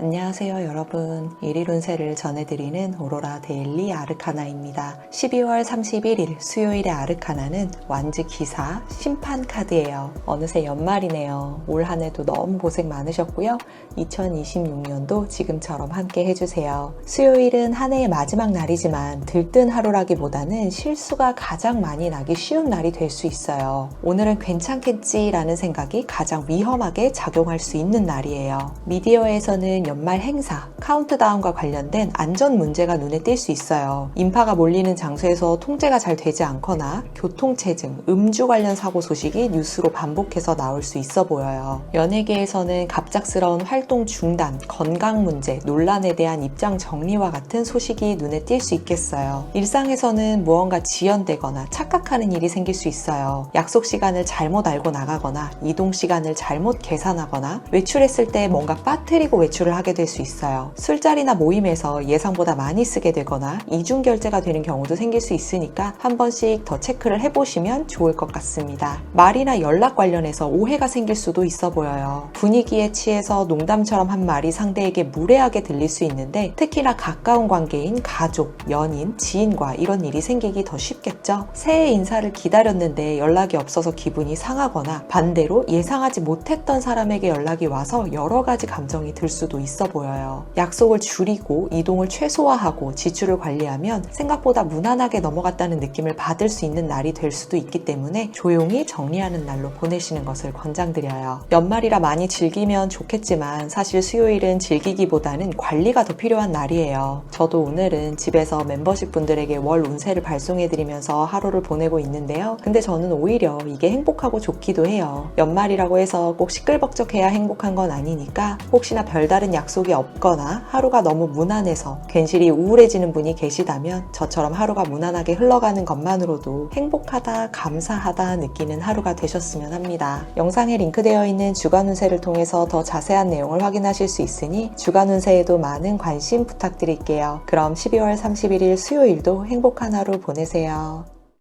안녕하세요 여러분. 일일 운세를 전해드리는 오로라 데일리 아르카나입니다. 12월 31일 수요일의 아르카나는 완즈 기사 심판 카드예요. 어느새 연말이네요. 올 한해도 너무 고생 많으셨고요. 2026년도 지금처럼 함께 해주세요. 수요일은 한 해의 마지막 날이지만 들뜬 하루라기보다는 실수가 가장 많이 나기 쉬운 날이 될 수 있어요. 오늘은 괜찮겠지 라는 생각이 가장 위험하게 작용할 수 있는 날이에요. 미디어에서는 연말 행사, 카운트다운과 관련된 안전 문제가 눈에 띌 수 있어요. 인파가 몰리는 장소에서 통제가 잘 되지 않거나 교통체증, 음주 관련 사고 소식이 뉴스로 반복해서 나올 수 있어 보여요. 연예계에서는 갑작스러운 활동 중단, 건강 문제, 논란에 대한 입장 정리와 같은 소식이 눈에 띌 수 있겠어요. 일상에서는 무언가 지연되거나 착각하는 일이 생길 수 있어요. 약속 시간을 잘못 알고 나가거나 이동 시간을 잘못 계산하거나 외출했을 때 뭔가 빠뜨리고 외출을 하게 될 수 있어요. 술자리나 모임에서 예상보다 많이 쓰게 되거나 이중 결제가 되는 경우도 생길 수 있으니까 한 번씩 더 체크를 해보시면 좋을 것 같습니다. 말이나 연락 관련해서 오해가 생길 수도 있어 보여요. 분위기에 취해서 농담처럼 한 말이 상대에게 무례하게 들릴 수 있는데 특히나 가까운 관계인 가족, 연인, 지인과 이런 일이 생기기 더 쉽겠죠. 새해 인사를 기다렸는데 연락이 없어서 기분이 상하거나 반대로 예상하지 못했던 사람에게 연락이 와서 여러 가지 감정이 들 수도 있어 보여요. 약속을 줄이고 이동을 최소화하고 지출을 관리하면 생각보다 무난하게 넘어갔다는 느낌을 받을 수 있는 날이 될 수도 있기 때문에 조용히 정리하는 날로 보내시는 것을 권장드려요. 연말이라 많이 즐기면 좋겠지만 사실 수요일은 즐기기보다는 관리가 더 필요한 날이에요. 저도 오늘은 집에서 멤버십 분들에게 월 운세를 발송해드리면서 하루를 보내고 있는데요. 근데 저는 오히려 이게 행복하고 좋기도 해요. 연말이라고 해서 꼭 시끌벅적해야 행복한 건 아니니까 혹시나 별 다른 약속이 없거나 하루가 너무 무난해서 괜시리 우울해지는 분이 계시다면 저처럼 하루가 무난하게 흘러가는 것만으로도 행복하다, 감사하다 느끼는 하루가 되셨으면 합니다. 영상에 링크되어 있는 주간 운세를 통해서 더 자세한 내용을 확인하실 수 있으니 주간 운세에도 많은 관심 부탁드릴게요. 그럼 12월 31일 수요일도 행복한 하루 보내세요.